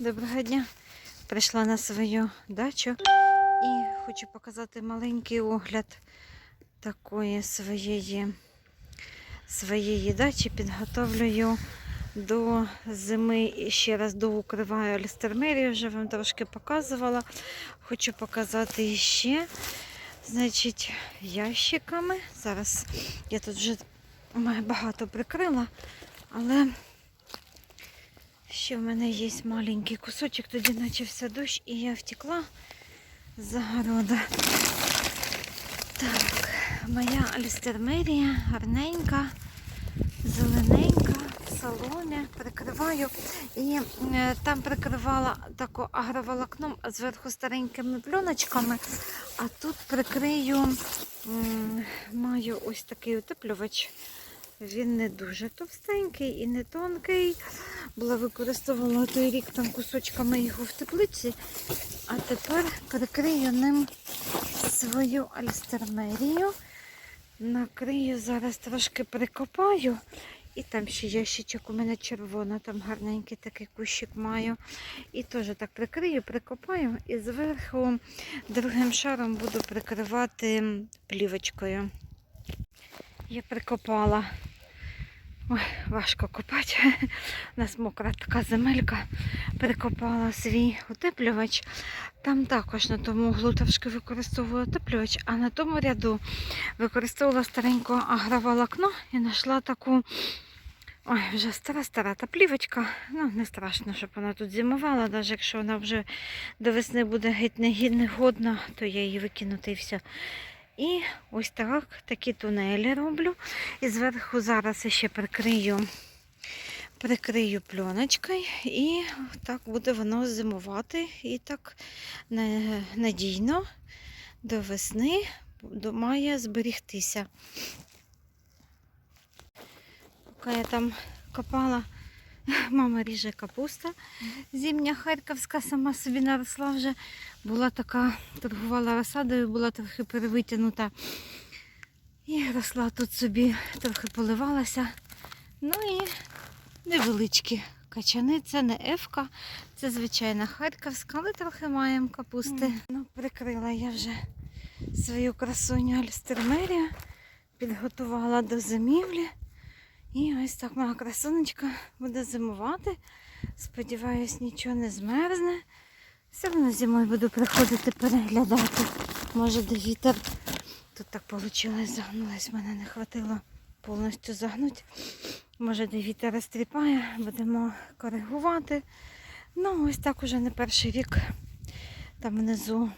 Доброго дня. Прийшла на свою дачу і хочу показати маленький огляд такої своєї, своєї дачі. Підготовлюю до зими і ще раз доукриваю альстермерію, вже вам трошки показувала. Хочу показати ще, значить, ящиками. Зараз я тут вже багато прикрила, але Ще в мене є маленький кусочок, тоді почався дощ і я втекла з загорода. Так, моя альстермерія гарненька, зелененька, в соломі, прикриваю. І е, там прикривала тако агроволокном, зверху старенькими пленочками. А тут прикрию, маю ось такий утеплювач. Він не дуже товстенький і не тонкий. Була використовувала той рік там кусочками його в теплиці, а тепер перекрию ним свою альстермерію. Накрию, зараз трошки прикопаю. І там ще ящичок у мене червона, там гарненький такий кущик маю. І теж так прикрию, прикопаю і зверху другим шаром буду прикривати плівочкою. Я прикопала. Ой, важко копати. У нас мокра така земелька. Прикопала свій утеплювач. Там також на тому углу трошки використовую утеплювач, а на тому ряду використовувала стареньку агроволокно і знайшла таку. Ой, вже стара-стара та плівочка. Ну, не страшно, щоб вона тут зимувала, навіть якщо вона вже до весни буде геть не- негодна, то я її викинути і все. І ось так такі тунелі роблю. І зверху зараз ще прикрию, прикрию пленочкою і так буде воно зимувати. І так надійно до весни має зберігтися. Поки я там копала, мама ріже капуста. Зімня харківська сама собі наросла вже. Була така, торгувала розсадою, була трохи перевитягнута. І росла тут собі, трохи поливалася. Ну і невеличкі качани. Це не ефка, це звичайна харківська, але трохи маємо капусти. Ну, прикрила я вже свою красуню альстермерію, підготувала до зимівлі. І ось так моя красунечка буде зимувати. Сподіваюсь, нічого не змерзне. Все одно зимою буду приходити переглядати. Може, де вітер. Тут так вийшло, загнулась, мене не хватило повністю загнути. Може, де вітер розтріпає, будемо коригувати. Ну, ось так уже не перший рік. Там внизу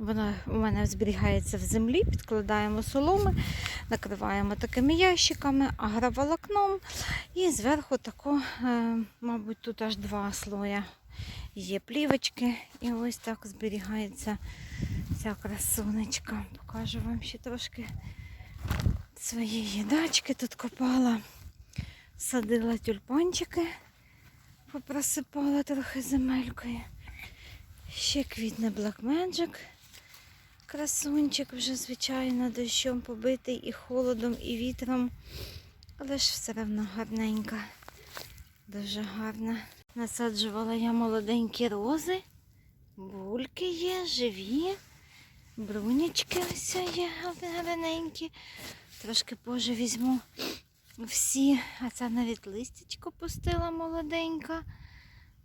воно у мене зберігається в землі, підкладаємо соломи, накриваємо такими ящиками, агроволокном. І зверху тако, е, мабуть, тут аж два слоя є плівочки. І ось так зберігається ця красунечка. Покажу вам ще трошки своєї дачки. Тут копала, садила тюльпанчики, попросипала трохи земелькою. Ще квітне Black Magic. Красунчик вже, звичайно, дощом побитий і холодом, і вітром. Але ж все одно гарненька. Дуже гарна. Насаджувала я молоденькі рози. Бульки є, живі. Брунячки ось є гарненькі. Трошки позже візьму всі. А це навіть листячко пустила молоденька.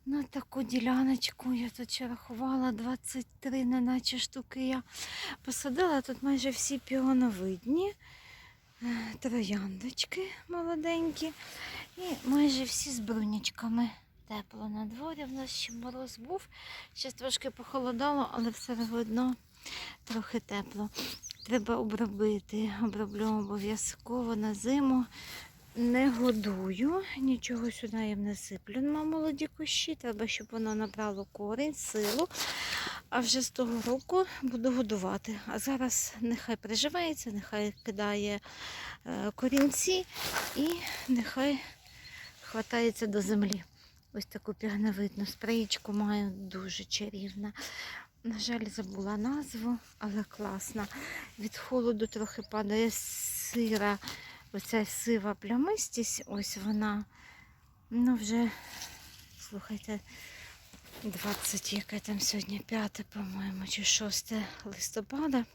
На таку діляночку я тут ще рахувала 23, неначе штуки я посадила. Тут майже всі піоновидні, е, трояндочки молоденькі і майже всі з брунячками. Тепло на дворі, в нас ще мороз був. Ще трошки похолодало, але все одно трохи тепло. Треба обробити. Оброблю обов'язково на зиму. Не годую, нічого сюди їм не сиплю на молоді кущі. Треба, щоб воно набрало корінь, силу. А вже з того року буду годувати. А зараз нехай приживається, нехай кидає е, корінці і нехай хватається до землі. Ось таку пігновидну спреєчку маю дуже чарівна. На жаль, забула назву, але класна. Від холоду трохи падає сира. Оця сива плямистість, ось вона, ну вже слухайте, 20, яке там сьогодні 5, по-моєму, чи 6 листопада.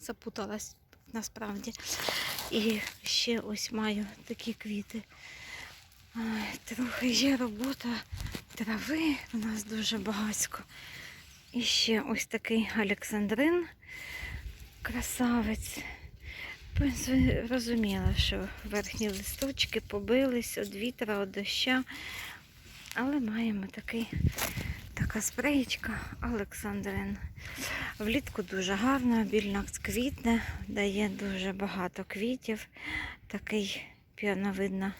Запуталась насправді. І ще ось маю такі квіти. Трохи є робота трави, у нас дуже багатько. І ще ось такий Олександрин, красавець. Розуміла, що верхні листочки побились від вітра, від доща. Але маємо такий, така спреєчка Олександрин. Влітку дуже гарно, більнак квітне, дає дуже багато квітів. Такий піоновидна,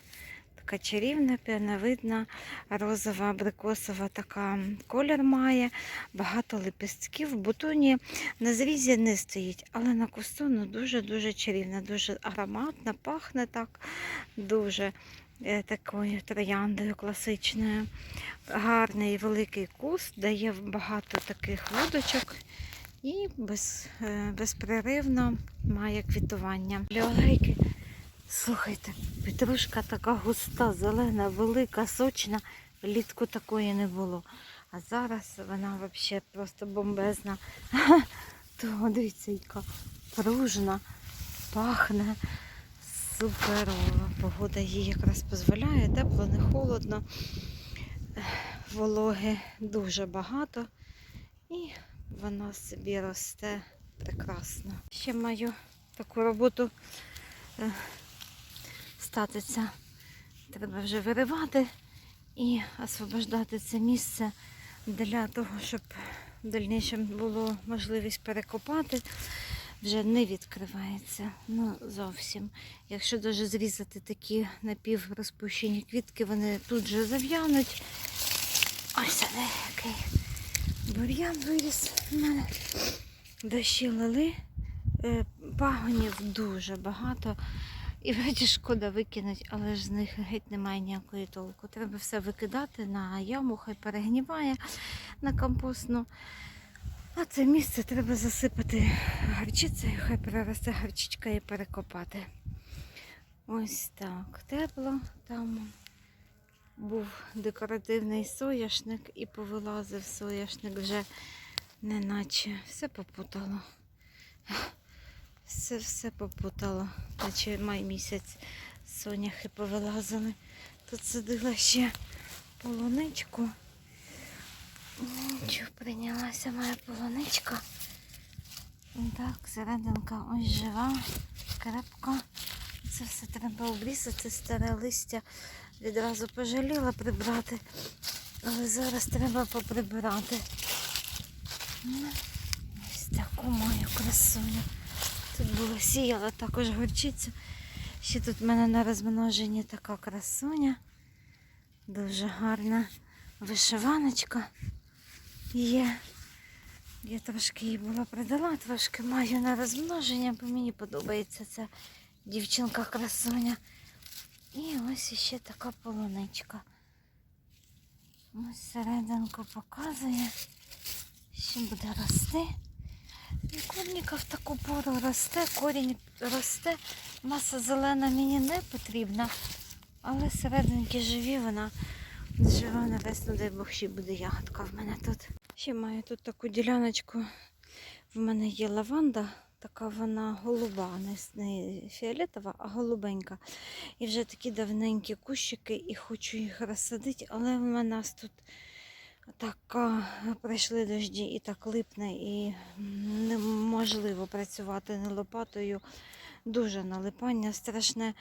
така чарівна, піоновидна, розова, абрикосова така колір має, багато лепестків. В бутоні на зрізі не стоїть, але на кусту ну, дуже-дуже чарівна, дуже ароматна, пахне так дуже е, такою трояндою класичною. Гарний великий куст, дає багато таких водочок і без, е, безпреривно має квітування. Ліолейки, слухайте, петрушка така густа, зелена, велика, сочна. Влітку такої не було. А зараз вона взагалі просто бомбезна. То дивіться, яка пружна, пахне суперово. Погода їй якраз дозволяє, тепло, не холодно. Вологи дуже багато і вона собі росте прекрасно. Ще маю таку роботу е, статися. Треба вже виривати і освобождати це місце для того, щоб в дальнішому було можливість перекопати. Вже не відкривається. Ну, зовсім. Якщо даже зрізати такі напіврозпущені квітки, вони тут же зав'януть. Ось вони який бур'ян виріс в мене. Дощі лили, е, пагонів дуже багато. І вроді шкода викинуть, але ж з них геть немає ніякої толку. Треба все викидати на яму, хай перегніває на компостну. А це місце треба засипати гарчицею, хай переросте гарчичка і перекопати. Ось так. Тепло там був декоративний соняшник і повилазив соняшник вже неначе все попутало. Все все попутало. Наче май місяць соняхи повилазили. Тут садила ще полуничку. Нічого прийнялася моя полуничка. Так, серединка ось жива, крепко. Це все треба обрізати, старе листя. Відразу пожаліла прибрати. Але зараз треба поприбирати. Ось таку маю красуню. Тут було сіяла також горчицю. Ще тут в мене на розмноженні така красуня. Дуже гарна вишиваночка є. Я трошки її була продала, трошки маю на розмноження, бо мені подобається ця дівчинка красуня. І ось іще така полуничка. Ось серединку показує, що буде рости. Клубніка в таку пору росте, корінь росте, маса зелена мені не потрібна, але серединки живі, вона живе на весну, дай Бог, ще буде ягодка в мене тут. Ще маю тут таку діляночку. В мене є лаванда, така вона голуба, не фіолетова, а голубенька. І вже такі давненькі кущики, і хочу їх розсадити, але в мене тут така прийшли дожді і так липне, і неможливо працювати не лопатою. Дуже налипання страшне.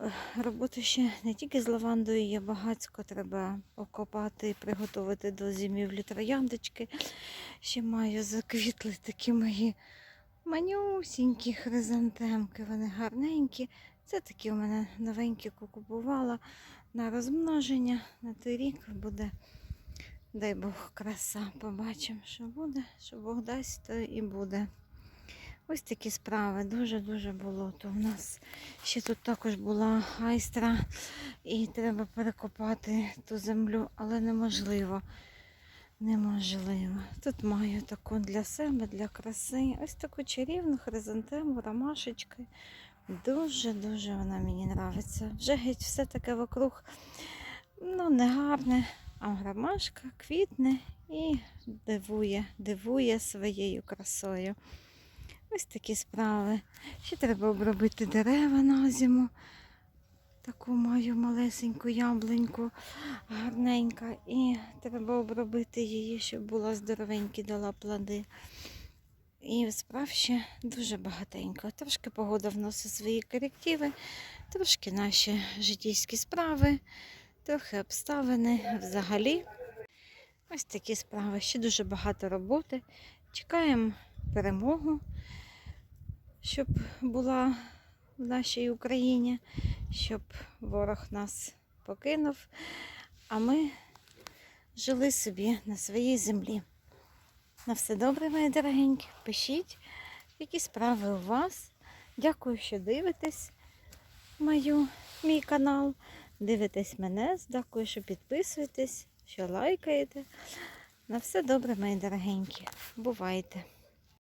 Е, Роботи ще не тільки з лавандою є багацько, треба окопати і приготувати до зимівлі трояндочки. Ще маю заквітли такі мої манюсінькі хризантемки, вони гарненькі. Це такі у мене новенькі купувала на розмноження. На той рік буде, дай Бог, краса. Побачимо, що буде, що Бог дасть, то і буде. Ось такі справи. Дуже-дуже болото. У нас ще тут також була айстра, і треба перекопати ту землю, але неможливо. Неможливо. Тут маю таку для себе, для краси. Ось таку чарівну хризантему, ромашечки. Дуже-дуже вона мені подобається. Вже геть все таке вокруг, ну, не гарне, А ромашка квітне і дивує, дивує своєю красою. Ось такі справи. Ще треба обробити дерева на зиму. Таку маю малесеньку яблуньку, гарненька. І треба обробити її, щоб була здоровенька, дала плоди. І справ ще дуже багатенько. Трошки погода вносить свої корективи, трошки наші житейські справи, трохи обставини взагалі. Ось такі справи. Ще дуже багато роботи. Чекаємо перемогу, щоб була в нашій Україні, щоб ворог нас покинув, а ми жили собі на своїй землі. На все добре, мої дорогенькі. Пишіть, які справи у вас. Дякую, що дивитесь мою, мій канал. Дивитесь мене. Дякую, що підписуєтесь, що лайкаєте. На все добре, мої дорогенькі. Бувайте!